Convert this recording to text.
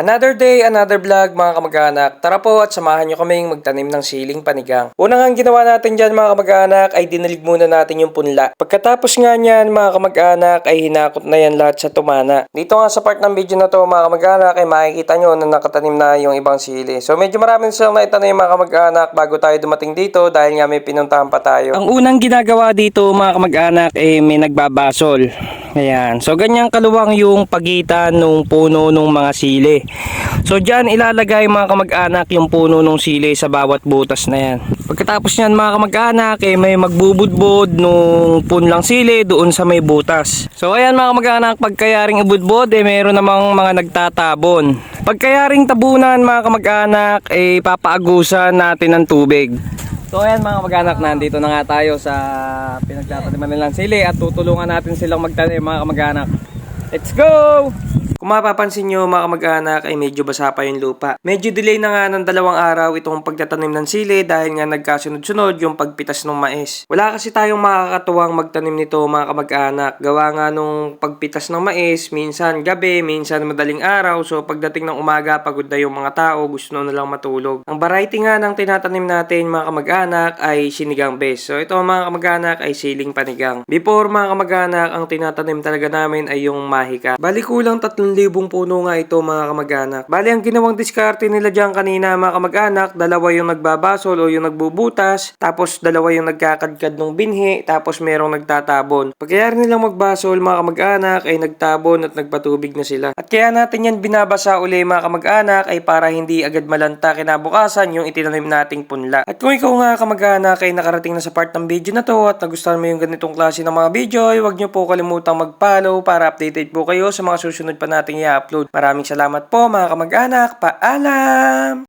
Another day, another vlog mga kamag-anak. Tara po at samahan nyo kaming magtanim ng siling panigang. Unang ang ginawa natin dyan mga kamag-anak ay dinalig muna natin yung punla. Pagkatapos nga niyan mga kamag-anak ay hinakot na yan lahat sa tumana. Dito nga sa part ng video na to mga kamag-anak ay makikita nyo na nakatanim na yung ibang sili. So medyo maraming silang naitanim mga kamag-anak bago tayo dumating dito dahil nga may pinuntahan pa tayo. Ang unang ginagawa dito mga kamag-anak ay may nagbabasol. Ayan. So, ganyan kaluwang yung pagitan ng puno ng mga sili. So, dyan ilalagay mga kamag-anak yung puno ng sili sa bawat butas na yan. Pagkatapos yan mga kamag-anak, eh, may magbubudbod nung punlang sili doon sa may butas. So, ayan mga kamag-anak, pagkayaring ibudbod, eh, meron namang mga nagtatabon. Pagkayaring tabunan mga kamag-anak, eh, papaagusan natin ng tubig. So ayan mga kamag-anak, nandito na nga tayo sa pinagtataniman nilang sili at tutulungan natin silang magtanim mga kamag-anak. Let's go! Kung mapapansin nyo mga kamag-anak ay medyo basa pa yung lupa. Medyo delay na nga ng dalawang araw itong pagtatanim ng sili dahil nga nagkasunod-sunod yung pagpitas ng mais. Wala kasi tayong makakatuwang magtanim nito mga kamag-anak. Gawa nga nung pagpitas ng mais, minsan gabi, minsan madaling araw. So pagdating ng umaga, pagod na yung mga tao, gusto na lang matulog. Ang variety nga ng tinatanim natin mga kamag-anak ay sinigang bes. So ito mga kamag-anak ay siling panigang. Before mga kamag-anak, ang tinatanim talaga namin ay yung mahika. Bali kulang 3,000 puno nga ito mga kamag-anak. Bali ang ginawang diskarte nila dyan kanina mga kamag-anak, dalawa yung nagbabasol o yung nagbubutas, tapos dalawa yung nagkakadkad ng binhi, tapos merong nagtatabon. Pagkayari nilang magbasol mga kamag-anak ay nagtabon at nagpatubig na sila. At kaya natin yan binabasa uli mga kamag-anak ay para hindi agad malanta kinabukasan yung itinanim nating punla. At kung ikaw nga kamag-anak ay nakarating na sa part ng video na to at nagustuhan mo yung ganitong klase ng mga video ay huwag nyo po kalimutang mag-follow para updated po kayo sa mga susunod pa nating i-upload. Maraming salamat po mga kamag-anak. Paalam!